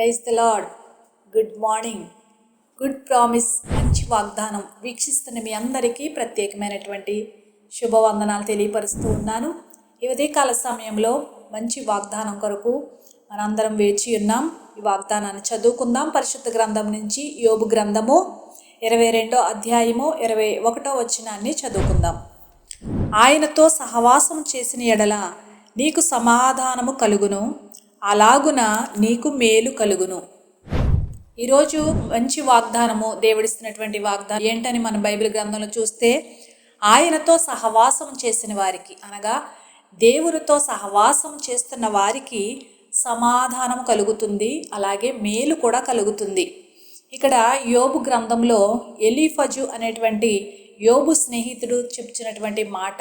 Praise the Lord good morning good promise మంచి వాగ్దానం వీక్షిస్తున్న మీ అందరికీ ప్రత్యేకమైనటువంటి శుభవందనాలు తెలియపరుస్తూ ఉన్నాను. ఈ కాల సమయంలో మంచి వాగ్దానం కొరకు మనందరం వేచి ఉన్నాం. ఈ వాగ్దానాన్ని చదువుకుందాం. పరిశుద్ధ గ్రంథం నుంచి యోబు గ్రంథము ఇరవై రెండో అధ్యాయము ఇరవై ఒకటో వచనాన్ని చదువుకుందాం. ఆయనతో సహవాసం చేసిన ఎడల నీకు సమాధానము కలుగును. అలాగున నీకు మేలు కలుగును. ఈరోజు మంచి వాగ్దానము దేవుడిస్తున్నటువంటి వాగ్దానం ఏంటని మన బైబిల్ గ్రంథంలో చూస్తే ఆయనతో సహవాసం చేసిన వారికి అనగా దేవునితో సహవాసం చేస్తున్న వారికి సమాధానం కలుగుతుంది అలాగే మేలు కూడా కలుగుతుంది. ఇక్కడ యోబు గ్రంథంలో ఎలీఫజు అనేటువంటి యోబు స్నేహితుడు చెప్తున్నటువంటి మాట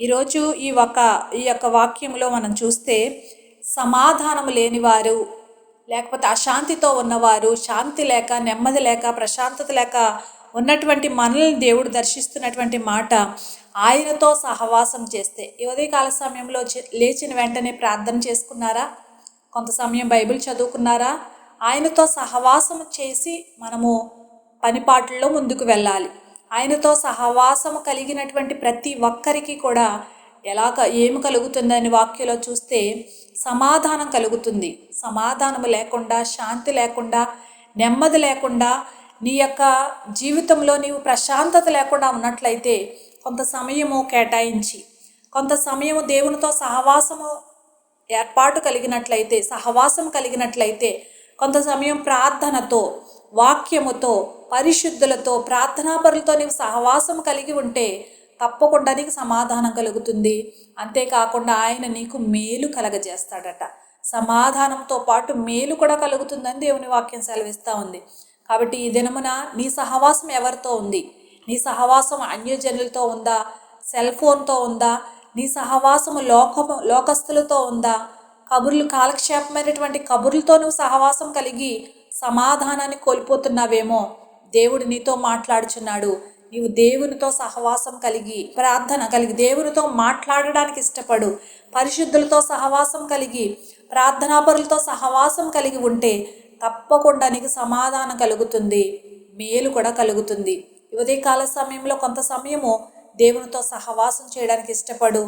ఈరోజు ఈ ఒక ఈ యొక్క వాక్యంలో మనం చూస్తే సమాధానం లేనివారు లేకపోతే అశాంతితో ఉన్నవారు శాంతి లేక నెమ్మది లేక ప్రశాంతత లేక ఉన్నటువంటి మనల్ని దేవుడు దర్శిస్తున్నటువంటి మాట ఆయనతో సహవాసం చేస్తే. ఉదయకాల సమయంలో చే- లేచిన వెంటనే ప్రార్థన చేసుకున్నారా? కొంత సమయం బైబిల్ చదువుకున్నారా? ఆయనతో సహవాసం చేసి మనము పనిపాట్లలో ముందుకు వెళ్ళాలి. ఆయనతో సహవాసము కలిగినటువంటి ప్రతి ఒక్కరికి కూడా ఎలా ఏమి కలుగుతుందని వాక్యలో చూస్తే సమాధానం కలుగుతుంది. సమాధానము లేకుండా శాంతి లేకుండా నెమ్మది లేకుండా నీ యొక్క జీవితంలో నీవు ప్రశాంతత లేకుండా ఉన్నట్లయితే కొంత సమయము కేటాయించి కొంత సమయము దేవునితో సహవాసము ఏర్పాటు కలిగినట్లయితే సహవాసం కలిగినట్లయితే కొంత సమయం ప్రార్థనతో వాక్యముతో పరిశుద్ధులతో ప్రార్థనాపరులతో నీవు సహవాసం కలిగి ఉంటే తప్పకుండా నీకు సమాధానం కలుగుతుంది. అంతేకాకుండా ఆయన నీకు మేలు కలగజేస్తాడట. సమాధానంతో పాటు మేలు కూడా కలుగుతుందని దేవుని వాక్యం సెలవిస్తూ ఉంది. కాబట్టి ఈ దినమున నీ సహవాసం ఎవరితో ఉంది? నీ సహవాసం అన్యజనులతో ఉందా? సెల్ ఫోన్తో ఉందా? నీ సహవాసము లోకము లోకస్తులతో ఉందా? కబుర్లు కాలక్షేపమైనటువంటి కబుర్లతో నువ్వు సహవాసం కలిగి సమాధానాన్ని కోల్పోతున్నావేమో? దేవుడు నీతో మాట్లాడుచున్నాడు. నీవు దేవునితో సహవాసం కలిగి ప్రార్థన కలిగి దేవునితో మాట్లాడడానికి ఇష్టపడు పరిశుద్ధులతో సహవాసం కలిగి ప్రార్థనాపరులతో సహవాసం కలిగి ఉంటే తప్పకుండా నీకు సమాధానం కలుగుతుంది మేలు కూడా కలుగుతుంది. ఉదయకాల సమయంలో కొంత సమయము దేవునితో సహవాసం చేయడానికి ఇష్టపడు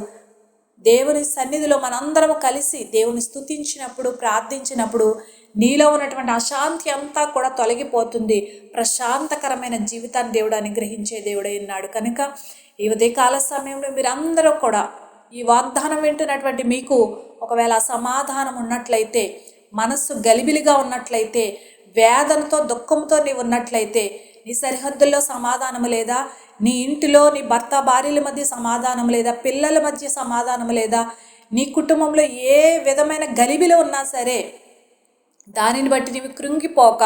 దేవుని సన్నిధిలో మనందరం కలిసి దేవుని స్థుతించినప్పుడు ప్రార్థించినప్పుడు నీలో ఉన్నటువంటి అశాంతి అంతా కూడా తొలగిపోతుంది. ప్రశాంతకరమైన జీవితాన్ని దేవుడు అనుగ్రహించే దేవుడై ఉన్నాడు. కనుక ఈ ఉదయకాల సమయంలో మీరందరూ కూడా ఈ వాగ్దానం వింటున్నటువంటి మీకు ఒకవేళ సమాధానం ఉన్నట్లయితే మనస్సు గలిబిలిగా ఉన్నట్లయితే వేదనతో దుఃఖంతో నీవు ఉన్నట్లయితే నీ సరిహద్దుల్లో సమాధానం లేదా నీ ఇంటిలో నీ భర్త భార్యల మధ్య సమాధానం లేదా పిల్లల మధ్య సమాధానం లేదా నీ కుటుంబంలో ఏ విధమైన గలిబిలో ఉన్నా సరే దానిని బట్టి నీవు కృంగిపోక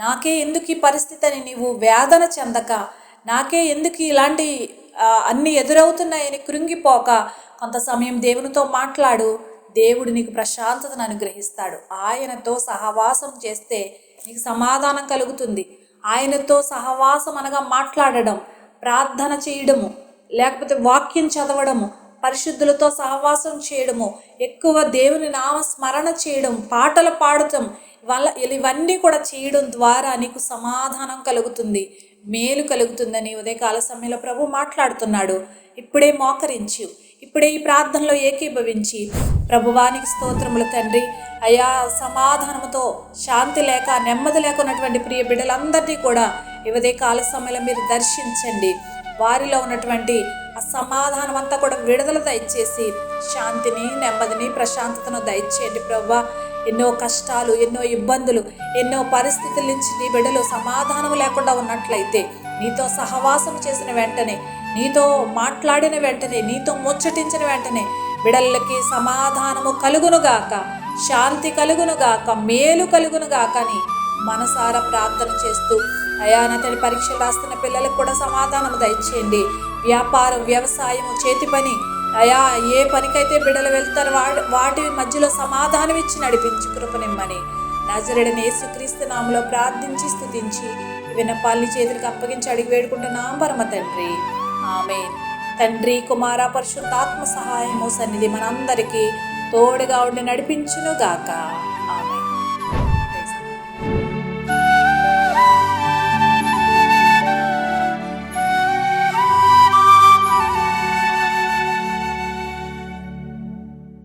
నాకే ఎందుకు ఈ పరిస్థితి అని నీవు వేదన చెందక నాకే ఎందుకు ఇలాంటి అన్నీ అన్ని ఎదురవుతున్నాయని కృంగిపోక కొంత సమయం దేవునితో మాట్లాడు. దేవుడు నీకు ప్రశాంతతను అనుగ్రహిస్తాడు. ఆయనతో సహవాసం చేస్తే నీకు సమాధానం కలుగుతుంది. ఆయనతో సహవాసం అనగా మాట్లాడడం. ప్రార్థన చేయడము లేకపోతే వాక్యం చదవడము పరిశుద్ధులతో సహవాసం చేయడము ఎక్కువ దేవుని నామ స్మరణ చేయడం పాటలు పాడటం వల్ల ఇవన్నీ కూడా చేయడం ద్వారా నీకు సమాధానం కలుగుతుంది మేలు కలుగుతుందని ఉదయకాల సమయంలో ప్రభు మాట్లాడుతున్నాడు. ఇప్పుడే మోకరించు ఇప్పుడే ఈ ప్రార్థనలో ఏకీభవించి. ప్రభువానికి స్తోత్రములు తండ్రి. అయా సమాధానముతో శాంతి లేక నెమ్మది లేక ఉన్నటువంటి ప్రియ బిడ్డలందరినీ కూడా ఈ ఉదయకాల సమయంలో మీరు దర్శించండి. వారిలో ఉన్నటువంటి సమాధానం అంతా కూడా విడుదల దయచేసి శాంతిని నెమ్మదిని ప్రశాంతతను దయచేయండి ప్రభా ఎన్నో కష్టాలు ఎన్నో ఇబ్బందులు ఎన్నో పరిస్థితుల నుంచి నీ బిడ్డలు సమాధానం లేకుండా ఉన్నట్లయితే నీతో సహవాసం చేసిన వెంటనే నీతో మాట్లాడిన వెంటనే నీతో ముచ్చటించిన వెంటనే బిడలకి సమాధానము కలుగునుగాక శాంతి కలుగునుగాక మేలు కలుగునుగాక అని మనసారా ప్రార్థన చేస్తూ అయాన నా తన పరీక్షలు రాస్తున్న పిల్లలకు కూడా సమాధానం దయచేయండి. వ్యాపారం వ్యవసాయం చేతి పని. అయా ఏ పనికైతే బిడ్డలు వెళ్తారో వాటి వాటి మధ్యలో సమాధానం ఇచ్చి నడిపించి కృపనిమ్మని నజరడని యేసుక్రీస్తు నామలో ప్రార్థించి స్థుతించి వినపాల్ని చేతులకు అప్పగించి అడిగి వేడుకుంటున్నాం పరమ తండ్రి. ఆమె తండ్రి కుమార పరిశుద్ధాత్మ సహాయము సన్నిధి మనందరికీ తోడుగా ఉండి నడిపించునుగాక. గాక